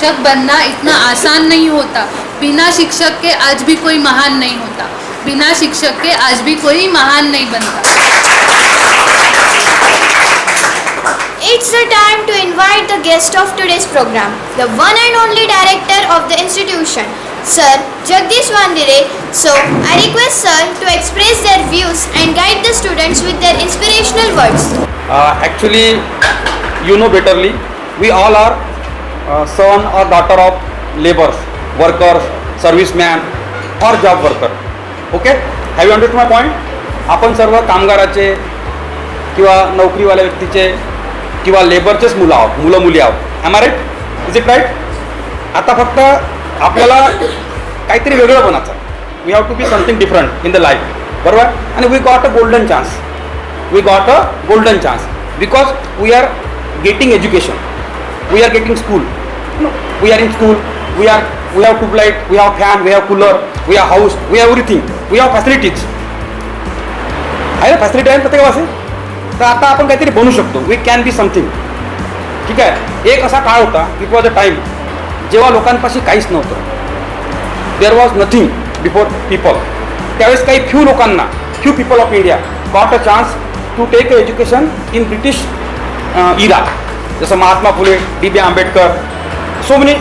शिक्षक बनना इतना आसान नहीं होता बिना शिक्षक के आज भी कोई महान नहीं होता बिना शिक्षक के आज भी कोई महान नहीं बनता It's the time to invite the guest of today's program, the one and only director of the institution, Sir Jagdish Vandire. So, I request Sir to express their views and guide the students with their inspirational words. Uh, actually, you know betterly, we all are son or daughter of labours workers service ma'am for job worker okay have you to my point आपण सर्व कामगाराचे किंवा नोकरीवाल्या व्यक्तीचे किंवा लेबरचेच मुलं आहोत मुलं मुली आहोत. एम आर आयट विज इट राईट आता फक्त आपल्याला काहीतरी वेगळं पणाचं we have to be something different in the life बरोबर? आणि we got a golden chance we got a golden chance because we are getting education we are getting school No, we are in school. We are we have tube light we have fan we have cooler we have house we have everything. We have facilities. आहे ना? Facility आहे ना प्रत्येकापाशी तर आता आपण काहीतरी बनू शकतो. वी कॅन बी समथिंग ठीक आहे? एक असा काळ होता इट वॉज अ टाईम जेव्हा लोकांपाशी काहीच नव्हतं. There was nothing before people त्यावेळेस काही फ्यू लोकांना few people of India got a chance to take education in British era जसं Mahatma Phule D B Ambedkar so many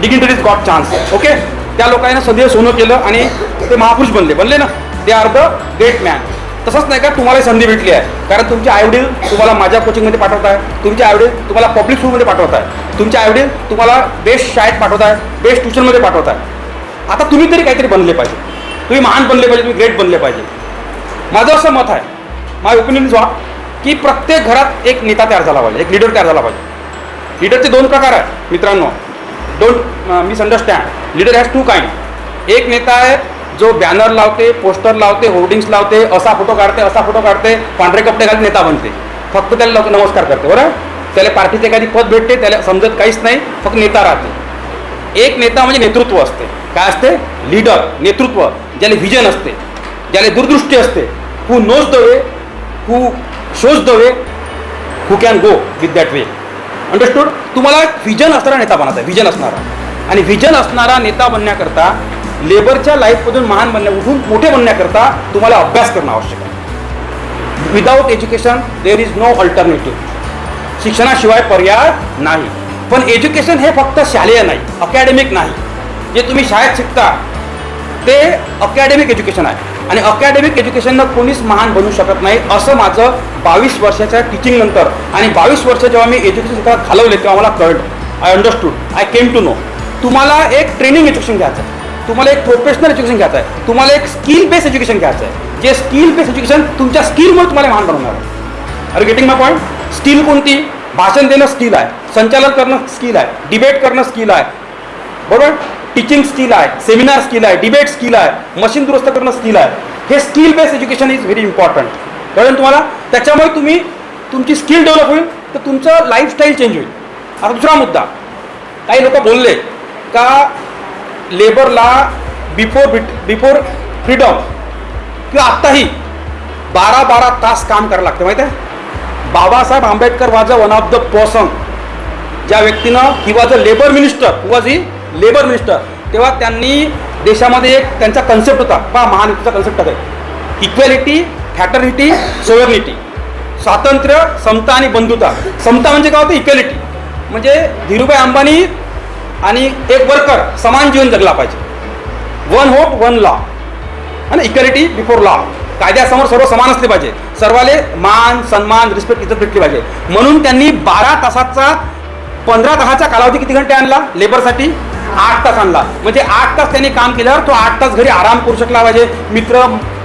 dignitaries got chance okay त्या लोकांना सदैव सोनं केलं आणि ते महापुरुष बनले. बनले ना? They are the great man तसंच नाही का? तुम्हाला संधी भेटली आहे. कारण तुमचे आईवडील तुम्हाला माझ्या कोचिंगमध्ये पाठवत आहे. तुमचे आईवडील तुम्हाला पब्लिक स्कूलमध्ये पाठवत आहे. तुमचे आईवडील तुम्हाला बेस्ट शाळेत पाठवत आहे. बेस्ट ट्युशनमध्ये पाठवत आहे. आता तुम्ही तरी काहीतरी बनले पाहिजे. तुम्ही महान बनले पाहिजे तुम्ही ग्रेट बनले पाहिजे. माझं असं मत आहे. माझं ओपिनियन जो की प्रत्येक घरात एक नेता तयार झाला पाहिजे एक लिडर तयार झाला पाहिजे. लीडरचे दोन प्रकार आहेत मित्रांनो. Don't misunderstand leader has two kind एक नेता आहे जो बॅनर लावते पोस्टर लावते होर्डिंग्स लावते असा फोटो काढते असा फोटो काढते पांढरे कपडे घालून नेता बनते. फक्त त्याला लोक नमस्कार करते बरं? त्याला पार्टीचे एखादी पद भेटते त्याला समजत काहीच नाही फक्त नेता राहते. एक नेता म्हणजे नेतृत्व असते. काय असते? लीडर नेतृत्व ज्याला व्हिजन असते ज्याला दूरदृष्टी असते. Who knows the way who shows the way who can go with that way understood तुम्हाला व्हिजन असणारा नेता बनायचा आहे व्हिजन असणारा. आणि व्हिजन असणारा नेता बनण्याकरता लेबरच्या लाईफमधून महान बनण्या उठून मोठे बनण्याकरता तुम्हाला अभ्यास करणं आवश्यक आहे. Without education there is no alternative शिक्षणाशिवाय पर्याय नाही. पण एज्युकेशन हे फक्त शालेय नाही अकॅडमिक नाही. जे तुम्ही शाळेत शिकता ते अकॅडमिक एज्युकेशन आहे. आणि अकॅडमिक एज्युकेशननं कोणीच महान बनू शकत नाही असं माझं बावीस वर्षाच्या टीचिंगनंतर आणि बावीस वर्ष जेव्हा मी एज्युकेशन क्षेत्रात घालवले तेव्हा मला कळलं. I understood I came to know तुम्हाला एक ट्रेनिंग एज्युकेशन घ्यायचं आहे. तुम्हाला एक प्रोफेशनल एज्युकेशन घ्यायचं आहे. तुम्हाला एक स्किल बेस्ड एज्युकेशन घ्यायचं आहे. जे स्किल बेस्ड एज्युकेशन तुमच्या स्किलमुळे तुम्हाला महान बनवणार आहे. Are getting my point skill कोणती? भाषण देणं स्किल आहे. संचालन करणं स्किल आहे. डिबेट करणं स्किल आहे. बरोबर? टीचिंग स्किल आहे सेमिनार स्किल आहे डिबेट स्किल आहे मशीन दुरुस्त करणं स्किल आहे. हे skill based education is very important कारण तुम्हाला? त्याच्यामुळे तुम्ही तुमची स्किल डेव्हलप होईल तर तुमचं लाईफस्टाईल चेंज होईल. आता दुसरा मुद्दा. काही लोक बोलले का लेबरला बिफोर बिफोर फ्रीडम किंवा आत्ताही बारा बारा तास काम करायला लागतं माहिती आहे? Babasaheb Ambedkar was a one of the person ज्या व्यक्तीनं he was a labour minister was he labour minister तेव्हा त्यांनी देशामध्ये एक त्यांचा कन्सेप्ट होता. पहा महानितीचा कन्सेप्ट आहे. इक्वॅलिटी फॅटर्निटी सोयर्निटी स्वातंत्र्य समता आणि बंधुता. समता म्हणजे काय होतं? इक्वॅलिटी म्हणजे धीरूभाई अंबानी आणि एक वर्कर समान जीवन जगला पाहिजे. वन होप वन लॉ आणि इक्वॅलिटी बिफोर लॉ कायद्यासमोर सर्व समान असले पाहिजे. सर्वाले मान सन्मान रिस्पेक्ट इज्जत भेटली पाहिजे. म्हणून त्यांनी बारा तासाचा पंधरा तासाचा कालावधी किती घंटे आणला? लेबरसाठी आठ तास आणला. म्हणजे आठ तास त्यांनी काम केल्यावर तो आठ तास घरी आराम करू शकला पाहिजे मित्र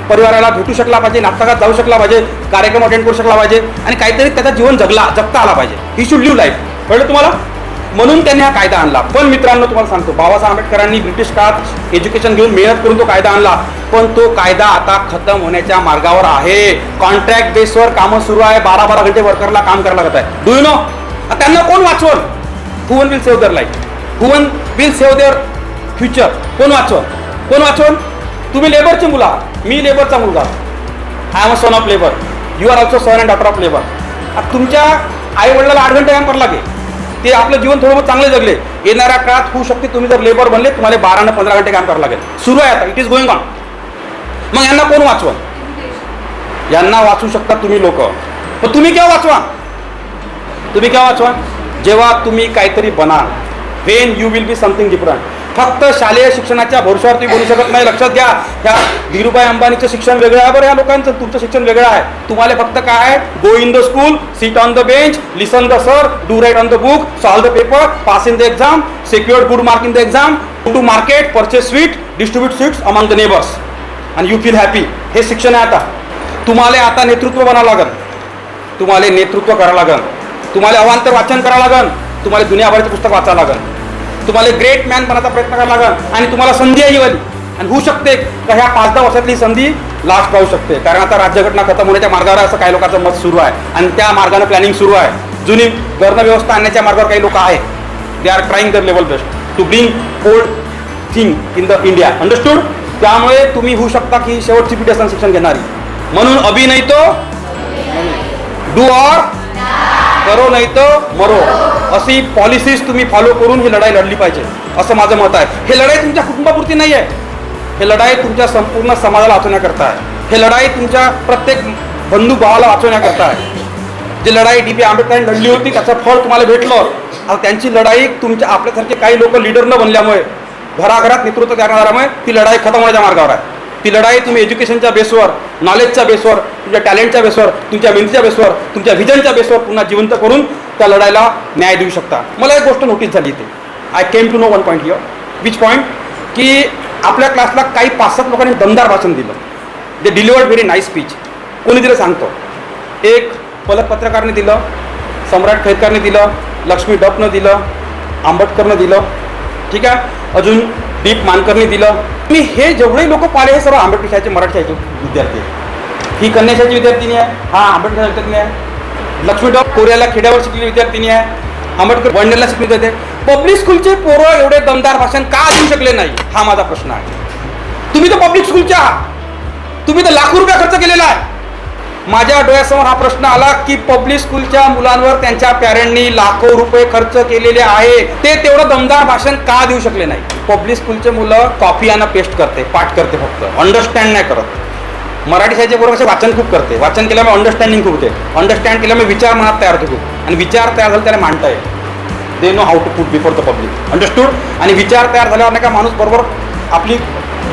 परिवाराला भेटू शकला पाहिजे नाटकात जाऊ शकला पाहिजे कार्यक्रम अटेंड करू शकला पाहिजे आणि काहीतरी त्याचा जीवन जगला जगता आला पाहिजे. ही शुड लिव्ह लाईफ कळलं तुम्हाला? म्हणून त्यांनी हा कायदा आणला. पण मित्रांनो तुम्हाला सांगतो बाबासाहेब आंबेडकरांनी ब्रिटिश काळात एज्युकेशन घेऊन मेहनत करून तो कायदा आणला. पण तो कायदा आता खतम होण्याच्या मार्गावर आहे. कॉन्ट्रॅक्ट बेसवर कामं सुरू आहे. बारा बारा घंटे वर्करला काम करायला लागत आहे. डू यू नो त्यांना कोण वाचवल? Who one will save their life who one will save their future. कोण वाचव? कोण वाचवल तुम्ही लेबरचे मुलं आहात. मी लेबरचा मुलगा I am a son of labour you are also son and daughter of labour तुमच्या आई वडिलाला आठ घंटे काम करावं लागेल ते आपलं जीवन थोडं चांगले जगले. येणाऱ्या काळात होऊ शकते तुम्ही जर लेबर बनले तुम्हाला बारा न पंधरा घंटे काम करावं लागेल. सुरू आहे आता. इट इज गोइंग ऑन मग यांना कोण वाचवा? यांना वाचू शकता तुम्ही लोक. पण तुम्ही केव्हा वाचवा? तुम्ही केव्हा वाचवा? जेव्हा तुम्ही काहीतरी बनाल. Then you will be something different फक्त शालेय शिक्षणाच्या भरोशावर तुम्ही बोलू शकत नाही. लक्षात घ्या ह्या धीरूभाई अंबानीचं शिक्षण वेगळं आहे बरं या लोकांचं. तुमचं शिक्षण वेगळं आहे. तुम्हाला फक्त काय आहे? Go in the school sit on the bench listen the sir do write on the book solve the paper pass in the exam secured good mark in the exam to market purchase sweet distribute sweets among the neighbours आणि you feel happy हे शिक्षण आहे आता. तुम्हाला आता नेतृत्व बनावं लागेल. तुम्हाला नेतृत्व करावं लागेल. तुम्हाला अवांतर वाचन करावं लागेल. तुम्हाला दुनियाभराचे पुस्तक वाचावं लागेल. तुम्हाला ग्रेट मॅन बनायचा प्रयत्न करावा लागेल आणि तुम्हाला संधी आहे वाली आणि होऊ शकते का ह्या पाच दहा वर्षातली संधी लास्ट राहू शकते. कारण आता राज्यघटना खतम होण्याच्या मार्गावर असं काही लोकांचं मत सुरू आहे. आणि त्या मार्गानं प्लॅनिंग सुरू आहे. जुनी वर्ण व्यवस्था आणण्याच्या मार्गावर काही लोक आहेत. They are trying their level best to bring old thing in the India understood त्यामुळे तुम्ही होऊ शकता की शेवटची पिढी असताना शिक्षण घेणारी. म्हणून अभिनय तो डू ऑर करो नाही तर मरो. अशी पॉलिसीज तुम्ही फॉलो करून ही लढाई लढली पाहिजे. असं माझं मत आहे. हे लढाई तुमच्या कुटुंबापुरती नाही आहे. हे लढाई तुमच्या संपूर्ण समाजाला वाचवण्याकरता आहे हे लढाई तुमच्या प्रत्येक बंधू भावाला वाचवण्याकरता आहे जी लढाई डी पी आंबेडकरांनी लढली होती त्याचं फळ तुम्हाला भेटलं. आता त्यांची लढाई तुमच्या आपल्यासारखे काही लोक लीडर न बनल्यामुळे घराघरात नेतृत्व करणाऱ्यामुळे ती लढाई खतम होण्याच्या मार्गावर आहे. ती लढाई तुम्ही एज्युकेशनच्या बेसवर नॉलेजच्या बेसवर तुमच्या टॅलेंटच्या बेसवर तुमच्या मेहनतीच्या बेसवर तुमच्या व्हिजनच्या बेसवर पुन्हा जिवंत करून त्या लढाईला न्याय देऊ शकता. मला एक गोष्ट नोटीस झाली इथे. I came to know one point your which point की आपल्या क्लासला काही पाच सात लोकांनी दमदार भाषण दिलं. They delivered very nice speech कोणी दिलं सांगतो. एक पलक पत्रकारने दिलं सम्राट खैरकरने दिलं लक्ष्मी डपनं दिलं आंबटकरनं दिलं. ठीक आहे? अजून दीप मानकरनी दिलं. मी हे जेवढे लोक पाहिले हे सर्व आंबेडकर शाळेचे मराठी शाळेचे विद्यार्थी ही कन्याशाची विद्यार्थिनी आहे हा आंबेडकर विद्यार्थिनी आहे. लक्ष्मी कोऱ्याला खेड्यावर शिकलेली विद्यार्थिनी आहे. आंबेडकर वंडेला शिकली जाते पब्लिक स्कूलचे पोरं एवढे दमदार भाषण का देऊ शकले नाही? हा माझा प्रश्न आहे. तुम्ही तर पब्लिक स्कूलच्या आहात. तुम्ही तर लाखो रुपया खर्च केलेला आहे. माझ्या डोळ्यासमोर हा प्रश्न आला की पब्लिक स्कूलच्या मुलांवर त्यांच्या पॅरेंटनी लाखो रुपये खर्च केलेले आहे. ते तेवढं दमदार भाषण का देऊ शकले नाही? पब्लिक स्कूलचे मुलं कॉपी आणि पेस्ट करते पाठ करते फक्त. अंडरस्टँड नाही करत. मराठी शाळेच्या बरोबर असे वाचन खूप करते. वाचन केल्यामुळे अंडरस्टँडिंग खूप होते. अंडरस्टँड केल्यामुळे विचार मनात तयार होते खूप. आणि विचार तयार झाला त्याला मांडता येईल they know how to put before the public understood आणि विचार तयार झाल्यावर नाही का माणूस बरोबर आपली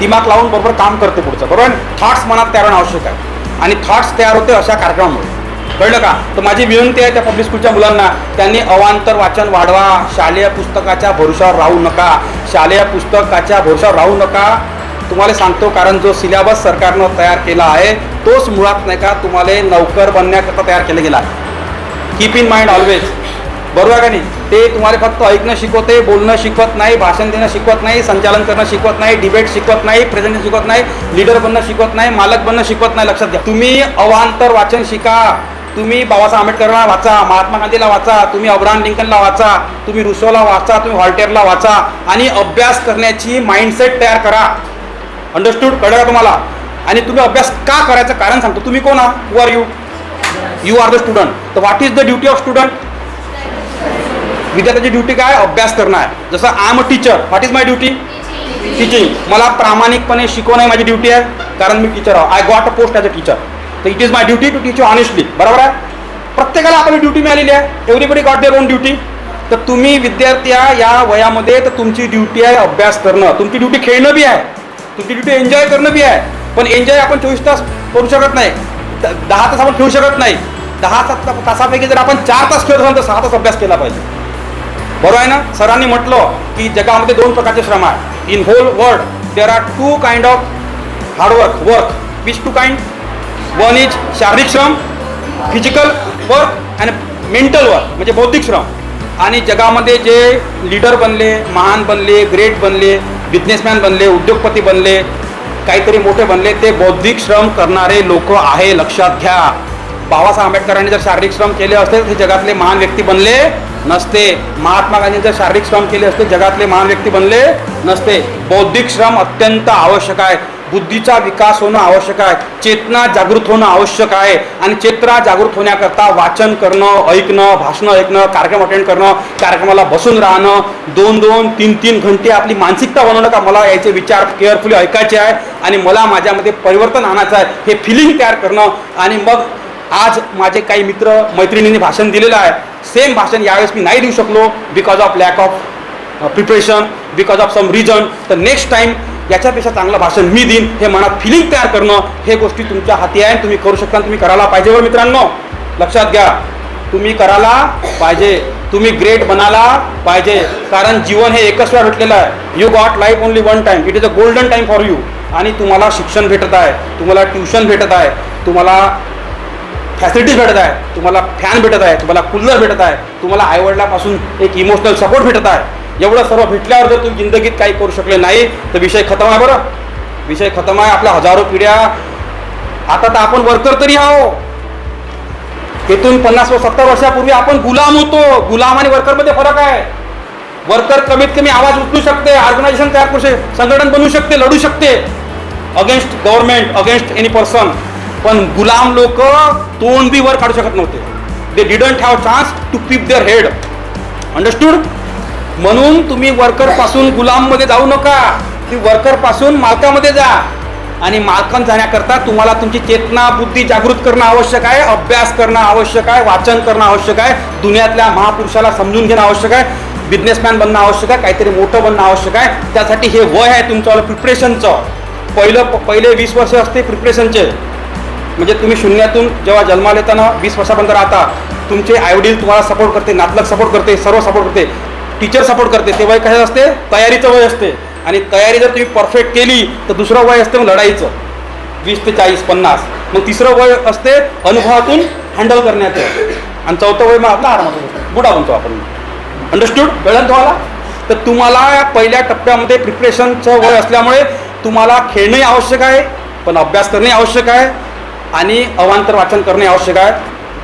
दिमाग लावून बरोबर काम करते पुढचं. बरोबर? थॉट्स मनात तयार होणं आवश्यक आहे. आणि थॉट्स तयार होते अशा कार्यक्रमामुळे. कळलं का? तर माझी विनंती आहे त्या पब्लिक स्कूलच्या मुलांना त्यांनी अवांतर वाचन वाढवा शालेय पुस्तकाच्या भरोशावर राहू नका. शालेय पुस्तकाच्या भरोशावर राहू नका. तुम्हाला सांगतो कारण जो सिलेबस सरकारनं तयार केला आहे तोच मुळात नाही का तुम्हाला नौकर बनण्याकरता तयार केला गेला आहे. कीप इन माइंड ऑलवेज बरोबर आहे का नाही? ते तुम्हाला फक्त ऐकणं शिकवते बोलणं शिकवत नाही भाषण देणं शिकवत नाही संचालन करणं शिकवत नाही डिबेट शिकवत नाही प्रेझेंटेशन शिकवत नाही लीडर बनणं शिकवत नाही मालक बनणं शिकवत नाही लक्षात घ्या. तुम्ही अवांतर वाचन शिका. तुम्ही बाबासाहेब आंबेडकरांना वाचा महात्मा गांधीला वाचा तुम्ही अब्राहम लिंकनला वाचा तुम्ही रुसोला वाचा तुम्ही हॉल्टेरला वाचा आणि अभ्यास करण्याची माइंडसेट तयार करा. अंडरस्टूड कळलं का तुम्हाला? आणि तुम्ही अभ्यास का करायचं कारण सांगतो. तुम्ही कोण आहात? Who are you you are the student तर what is the duty of student विद्यार्थ्याची ड्युटी काय? अभ्यास करणं आहे. जसं I am a teacher what is my duty teaching मला प्रामाणिकपणे शिकवणं ही माझी ड्युटी आहे कारण मी टीचर आहो. I got a post as a teacher तर it is my duty to teach you honestly बरोबर आहे? प्रत्येकाला आपली ड्युटी मिळालेली आहे. Everybody got their own duty तर तुम्ही विद्यार्थी या वयामध्ये तर तुमची ड्युटी आहे अभ्यास करणं. तुमची ड्युटी खेळणं बी आहे. तुमची ड्युटी एन्जॉय करणं बी आहे. पण एन्जॉय आपण चोवीस तास करू शकत नाही. दहा तास आपण खेळू शकत नाही. दहा तास तासापैकी जर आपण चार तास खेळत असाल तर सहा तास अभ्यास केला पाहिजे. बरोबर आहे ना? सरांनी म्हटलं की जगामध्ये दोन प्रकारचे श्रम आहे. In whole world there are two kind of hard work work which two kind one is शारीरिक श्रम physical work and mental work म्हणजे बौद्धिक श्रम. आणि जगामध्ये जे लीडर बनले महान बनले ग्रेट बनले बिझनेसमॅन बनले उद्योगपती बनले काहीतरी मोठे बनले ते बौद्धिक श्रम करणारे लोक आहे लक्षात घ्या. बाबासाहेब आंबेडकरांनी जर शारीरिक श्रम केले असते तर ते जगातले महान व्यक्ती बनले नसते. महात्मा गांधी जर शारीरिक श्रम केले असते जगातले महान व्यक्ती बनले नसते. बौद्धिक श्रम अत्यंत आवश्यक आहे. बुद्धीचा विकास होणं आवश्यक आहे. चेतना जागृत होणं आवश्यक आहे. आणि चेतना जागृत होण्याकरता वाचन करणं ऐकणं भाषणं ऐकणं कार्यक्रम अटेंड करणं कार्यक्रमाला बसून राहणं दोन दोन तीन तीन घंटे आपली मानसिकता बनवणं का मला याचे विचार केअरफुली ऐकायचे आहे. आणि मला माझ्यामध्ये परिवर्तन आणायचं आहे. हे फिलिंग तयार करणं. आणि मग आज माझे काही मित्र मैत्रिणींनी भाषण दिलेलं आहे. सेम भाषण यावेळेस मी नाही देऊ शकलो because of lack of preparation because of some reason तर नेक्स्ट टाईम याच्यापेक्षा चांगलं भाषण मी देईन. हे मनात फिलिंग तयार करणं हे गोष्टी तुमच्या हाती आहे तुम्ही करू शकता आणि तुम्ही करायला पाहिजे बरं मित्रांनो. लक्षात घ्या तुम्ही करायला पाहिजे. तुम्ही ग्रेट बनायला पाहिजे. कारण जीवन हे एकच वेळा भेटलेलं आहे. You got life only one time it is a golden time for you आणि तुम्हाला शिक्षण भेटत आहे. तुम्हाला ट्युशन भेटत आहे. तुम्हाला फॅसिलिटीज भेटत आहे तुम्हाला फॅन भेटत आहे तुम्हाला कूलर भेटत आहे तुम्हाला आईवडिलापासून एक इमोशनल सपोर्ट भेटत आहे. एवढं सर्व भेटल्यावर जर तुम्ही जिंदगीत काही करू शकले नाही तर विषय खतम आहे बरं. विषय खतम आहे आपल्या हजारो पिढ्या. आता तर आपण वर्कर तरी आहो. तिथून पन्नास व सत्तर वर्षापूर्वी आपण गुलाम होतो. गुलाम आणि वर्करमध्ये फरक आहे. वर्कर कमीत कमी आवाज उचलू शकते ऑर्गनायझेशन तयार करू शकते संघटन बनवू शकते लढू शकते. Against government against any person पण गुलाम लोक तोंड बी वर काढू शकत नव्हते. They didn't have chance to keep their head understood म्हणून तुम्ही वर्करपासून गुलाममध्ये जाऊ नका. की वर्करपासून मालकामध्ये जा. आणि मालकन जाण्याकरता तुम्हाला तुमची चेतना बुद्धी जागृत करणं आवश्यक आहे अभ्यास करणं आवश्यक आहे वाचन करणं आवश्यक आहे दुनियातल्या महापुरुषाला समजून घेणं आवश्यक आहे बिझनेसमॅन बनणं आवश्यक आहे काहीतरी मोठं बनणं आवश्यक आहे. त्यासाठी हे वय आहे तुमचं प्रिपरेशनचं पहिलं पहिले वीस वर्ष असते प्रिपरेशनचे म्हणजे तुम्ही शून्यातून जेव्हा जन्माला येताना वीस वर्षापर्यंत राहता तुमचे आईवडील तुम्हाला सपोर्ट करते नातलग सपोर्ट करते सर्व सपोर्ट करते. टीचर सपोर्ट करते ते वय कसं असते? तयारीचं वय असते. आणि तयारी जर तुम्ही परफेक्ट केली तर दुसरं वय असते मग लढाईचं. वीस ते चाळीस पन्नास. मग तिसरं वय असते अनुभवातून हँडल करण्याचं. आणि चौथं वय मग आपला आरामात असतो बुडा म्हणतो आपण. अंडरस्टूड कळलं तुम्हाला? तर तुम्हाला पहिल्या टप्प्यामध्ये प्रिपरेशनचं वय असल्यामुळे तुम्हाला खेळणंही आवश्यक आहे पण अभ्यास करणंही आवश्यक आहे. आणि अवांतर वाचन करणे आवश्यक आहे.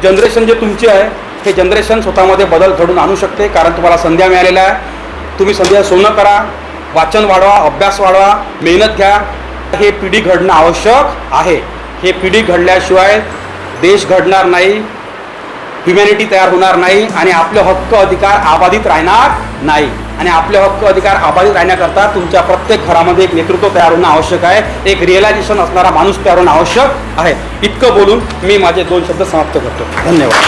जनरेशन जे तुमचे आहे हे जनरेशन स्वतःमध्ये बदल घडून आणू शकते. कारण तुम्हाला संध्या मिळालेल्या आहे. तुम्ही संध्या सोनं करा वाचन वाढवा अभ्यास वाढवा मेहनत घ्या. हे पिढी घडणं आवश्यक आहे. हे पिढी घडल्याशिवाय देश घडणार नाही ह्युमॅनिटी तयार होणार नाही आणि आपले हक्क अधिकार आबाधित राहणार नाही. आणि आपले हक्क अधिकार आबाधित राहण्याकरता तुमच्या प्रत्येक घरामध्ये एक नेतृत्व तयार होणं आवश्यक आहे. एक रिअलायझेशन असणारा माणूस तयार होणं आवश्यक आहे. इतकं बोलून मी माझे दोन शब्द समाप्त करतो. धन्यवाद.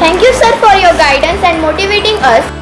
Thank you sir for your guidance and motivating us